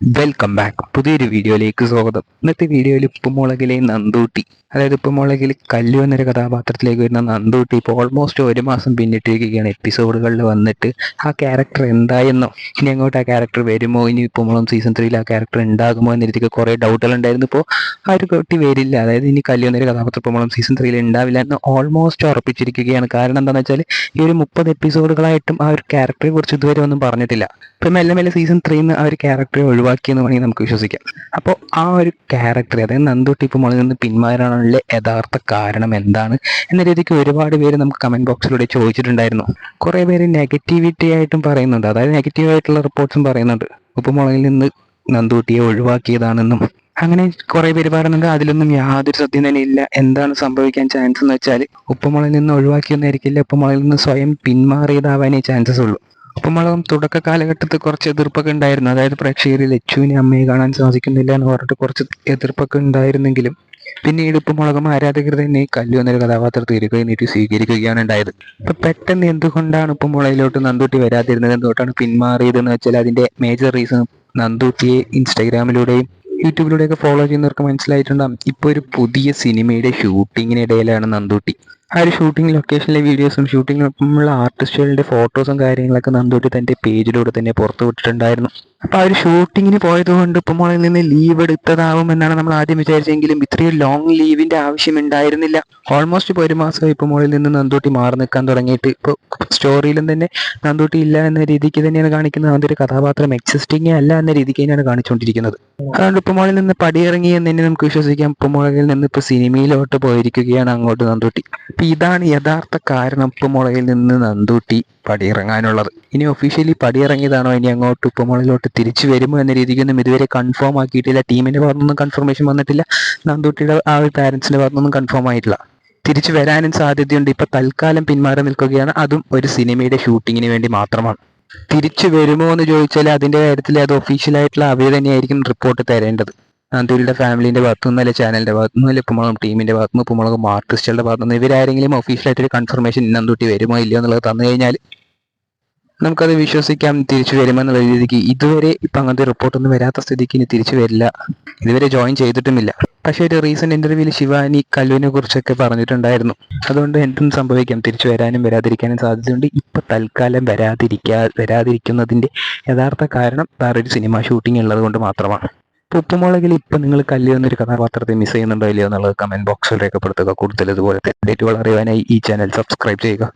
Welcome back പുതിയൊരു വീഡിയോയിലേക്ക് സ്വാഗതം. ഇന്നത്തെ വീഡിയോയിൽ ഉപ്പുമുളകിലെ നന്ദൂട്ടി അതായത് ഉപ്പുമുളകിൽ കല്ലു എന്നൊരു കഥാപാത്രത്തിലേക്ക് വരുന്ന നന്ദൂട്ടി ഇപ്പോൾ ഓൾമോസ്റ്റ് ഒരു മാസം പിന്നിട്ടിരിക്കുകയാണ്. എപ്പിസോഡുകളിൽ വന്നിട്ട് ആ ക്യാരക്ടർ എന്തായെന്നോ ഇനി അങ്ങോട്ട് ആ ക്യാരക്ടർ വരുമോ ഇനി ഉപ്പുമുളം സീസൺ ത്രീയിൽ ആ ക്യാരക്ടർ ഉണ്ടാകുമോ എന്ന രീതിക്ക് കുറേ ഡൗട്ടുകൾ ഉണ്ടായിരുന്നു. ഇപ്പോൾ ആ ഒരു കുട്ടി വരില്ല. അതായത് ഇനി കല്ലു എന്നൊരു കഥാപാത്രം ഉപ്പുമുളം സീസൺ ത്രീയിൽ ഉണ്ടാവില്ല എന്ന് ഓൾമോസ്റ്റ് ഉറപ്പിച്ചിരിക്കുകയാണ്. കാരണം എന്താണെന്ന് വെച്ചാൽ ഈ ഒരു മുപ്പത് എപ്പിസോഡുകളായിട്ടും ആ ഒരു ക്യാരക്ടറെ കുറിച്ച് ഇതുവരെ ഒന്നും പറഞ്ഞിട്ടില്ല. ഇപ്പം മെല്ലെ മെല്ലെ സീസൺ ത്രീന്ന് ആ ഒരു ക്യാരക്ടറെ ഒഴിവാക്കിയെന്ന് വേണമെങ്കിൽ നമുക്ക് വിശ്വസിക്കാം. അപ്പോൾ ആ ഒരു ക്യാരക്ടർ അതായത് നന്ദുട്ടി ഇപ്പോൾ മുകളിൽ നിന്ന് പിന്മാറാനുള്ള യഥാർത്ഥ കാരണം എന്താണ്? എന്ന രീതിക്ക് ഒരുപാട് പേര് നമുക്ക് കമന്റ് ബോക്സിലൂടെ ചോദിച്ചിട്ടുണ്ടായിരുന്നു. കുറേ പേര് നെഗറ്റിവിറ്റി ആയിട്ടും പറയുന്നുണ്ട്. അതായത് നെഗറ്റീവ് ആയിട്ടുള്ള റിപ്പോർട്ട്സും പറയുന്നുണ്ട്. ഉപ്പുമുളകിൽ നിന്ന് നന്ദൂട്ടിയെ ഒഴിവാക്കിയതാണെന്നും. അങ്ങനെ കുറേ പേര് പറയുന്നുണ്ട് അതിലൊന്നും യാതൊരു സത്യം തന്നെ ഇല്ല. എന്താണ് സംഭവിക്കാൻ ചാൻസ് എന്ന് വെച്ചാൽ ഉപ്പുമുളയിൽ നിന്ന് ഒഴിവാക്കിയൊന്നായിരിക്കില്ല ഉപ്പുമുളയിൽ നിന്ന് സ്വയം പിന്മാറിയതാവാനേ ചാൻസസ് ഉള്ളൂ. ഉപ്പുമുളകും തുടക്ക കാലഘട്ടത്തിൽ കുറച്ച് എതിർപ്പൊക്കെ ഉണ്ടായിരുന്നു. അതായത് പ്രേക്ഷകരിൽ ലച്ചുവിനെ അമ്മയെ കാണാൻ സാധിക്കുന്നില്ല എന്ന് പറഞ്ഞിട്ട് കുറച്ച് എതിർപ്പൊക്കെ ഉണ്ടായിരുന്നെങ്കിലും പിന്നീട് ഉപ്പുമുളകും ആരാധകർ തന്നെ കല്ലു എന്നൊരു കഥാപാത്രത്തെ ഇരുകൈ നീട്ടി സ്വീകരിക്കുകയാണ് ഉണ്ടായത്. ഇപ്പൊ പെട്ടെന്ന് എന്തുകൊണ്ടാണ് ഉപ്പുമുളയിലോട്ട് നന്ദൂട്ടി വരാതിരുന്നത്? എന്തുകൊണ്ടാണ് പിന്മാറിയതെന്ന് വെച്ചാൽ അതിന്റെ മേജർ റീസൺ നന്ദൂട്ടിയെ ഇൻസ്റ്റാഗ്രാമിലൂടെയും യൂട്യൂബിലൂടെയൊക്കെ ഫോളോ ചെയ്യുന്നവർക്ക് മനസ്സിലായിട്ടുണ്ടാകും ഇപ്പൊ ഒരു പുതിയ സിനിമയുടെ ഷൂട്ടിങ്ങിനിടയിലാണ് നന്ദൂട്ടി. ആ ഒരു ഷൂട്ടിംഗ് ലൊക്കേഷനിലെ വീഡിയോസും ഷൂട്ടിങ്ങിനൊപ്പമുള്ള ആർട്ടിസ്റ്റുകളുടെ ഫോട്ടോസും കാര്യങ്ങളൊക്കെ നന്ദൂട്ടി തന്റെ പേജിലൂടെ തന്നെ പുറത്തു വിട്ടിട്ടുണ്ടായിരുന്നു അപ്പൊ ആ ഒരു ഷൂട്ടിങ്ങിന് പോയതുകൊണ്ട് മോളിൽ നിന്ന് ലീവ് എടുത്തതാവും എന്നാണ് നമ്മൾ ആദ്യം വിചാരിച്ചെങ്കിലും ഇത്രയും ലോങ് ലീവിന്റെ ആവശ്യം ഉണ്ടായിരുന്നില്ല ഓൾമോസ്റ്റ് ഇപ്പോൾ ഒരു മാസം ഉപ്പുമുളയിൽ നിന്ന് നന്തൂട്ടി മാറി നിൽക്കാൻ തുടങ്ങിയിട്ട് ഇപ്പോൾ സ്റ്റോറിയിലും തന്നെ നന്തൂട്ടി ഇല്ല എന്ന രീതിക്ക് തന്നെയാണ് കാണിക്കുന്നത്. അതൊരു കഥാപാത്രം എക്സിസ്റ്റിംഗ് അല്ല എന്ന രീതിക്ക് തന്നെയാണ് കാണിച്ചുകൊണ്ടിരിക്കുന്നത്. അതുകൊണ്ട് ഉപ്പുമുളയിൽ നിന്ന് പടിയിറങ്ങി എന്ന് തന്നെ നമുക്ക് വിശ്വസിക്കാം. ഉപ്പുമുളകിൽ നിന്ന് ഇപ്പോൾ സിനിമയിലോട്ട് പോയിരിക്കുകയാണ് അങ്ങോട്ട് നന്തൂട്ടി അപ്പൊ ഇതാണ് യഥാർത്ഥ കാരണം ഉപ്പുമുളകിൽ നിന്ന് നന്ദൂട്ടി. പടിയിറങ്ങാനുള്ളത്. ഇനി ഒഫീഷ്യലി പടിയിറങ്ങിയതാണോ? ഇനി അങ്ങോട്ട് ഉപ്പുമുളകിലോട്ട് തിരിച്ചു വരുമോ എന്ന രീതിക്കൊന്നും ഇതുവരെ കൺഫേം ആക്കിയിട്ടില്ല. ടീമിന്റെ ഭാഗത്തുനിന്നും കൺഫർമേഷൻ വന്നിട്ടില്ല. നന്ദൂട്ടിയുടെ ആ ഒരു പാരന്റ്സിന്റെ ഭാഗത്തുനിന്നും കൺഫേം ആയിട്ടില്ല. തിരിച്ചു വരാനും സാധ്യതയുണ്ട്. ഇപ്പൊ തൽക്കാലം പിന്മാറി നിൽക്കുകയാണ്. അതും ഒരു സിനിമയുടെ ഷൂട്ടിങ്ങിന് വേണ്ടി മാത്രമാണ്. തിരിച്ചു വരുമോ എന്ന് ചോദിച്ചാൽ അതിന്റെ കാര്യത്തിൽ അത് ഒഫീഷ്യൽ ആയിട്ടുള്ള അവർ തന്നെയായിരിക്കും റിപ്പോർട്ട് തരേണ്ടത്. നന്ദൂരിയുടെ ഫാമിലിന്റെ ഭാഗത്തുനിന്ന് അല്ലെ ചാനലിന്റെ ഭാഗത്തുനിന്ന് അല്ലെ ഉപ്പുമുളകും ടീമിന്റെ ഭാഗത്തുനിന്ന് ഉപ്പുമുളകും ആർട്ടിസ്റ്റുകളുടെ ഭാഗത്തുനിന്ന് ഇവരാരെങ്കിലും ഒഫീഷ്യലായിട്ടൊരു കൺഫർമേഷൻ നന്ദൂട്ടി വരുമോ ഇല്ലയോ എന്നുള്ളത് തന്നു കഴിഞ്ഞാൽ നമുക്കത് വിശ്വസിക്കാം തിരിച്ചു വരുമെന്നുള്ള രീതിക്ക് ഇതുവരെ ഇപ്പം അങ്ങനത്തെ റിപ്പോർട്ടൊന്നും വരാത്ത സ്ഥിതിക്ക് ഇനി തിരിച്ചു വരില്ല. ഇതുവരെ ജോയിൻ ചെയ്തിട്ടുമില്ല. പക്ഷേ ഒരു റീസെന്റ് ഇന്റർവ്യൂവിൽ ശിവാനി കല്ലുവിനെ കുറിച്ചൊക്കെ പറഞ്ഞിട്ടുണ്ടായിരുന്നു. അതുകൊണ്ട് എന്തും സംഭവിക്കാം. തിരിച്ചു വരാനും വരാതിരിക്കാനും സാധ്യതയുണ്ട്. ഇപ്പൊ തൽക്കാലം വരാതിരിക്കാ വരാതിരിക്കുന്നതിന്റെ യഥാർത്ഥ കാരണം വേറൊരു സിനിമ ഷൂട്ടിംഗ് ഉള്ളത് കൊണ്ട് മാത്രമാണ്. ഉപ്പുമുളകിൽ ഇപ്പം നിങ്ങൾ കല്ലു എന്നൊരു കഥാപാത്രത്തെ മിസ് ചെയ്യുന്നുണ്ടോ ഇല്ലയോ എന്നുള്ളത് കമന്റ് ബോക്സിൽ രേഖപ്പെടുത്തുക. കൂടുതൽ ഇതുപോലത്തെ അപ്ഡേറ്റുകൾ അറിയാനായി ഈ ചാനൽ സബ്സ്ക്രൈബ് ചെയ്യുക.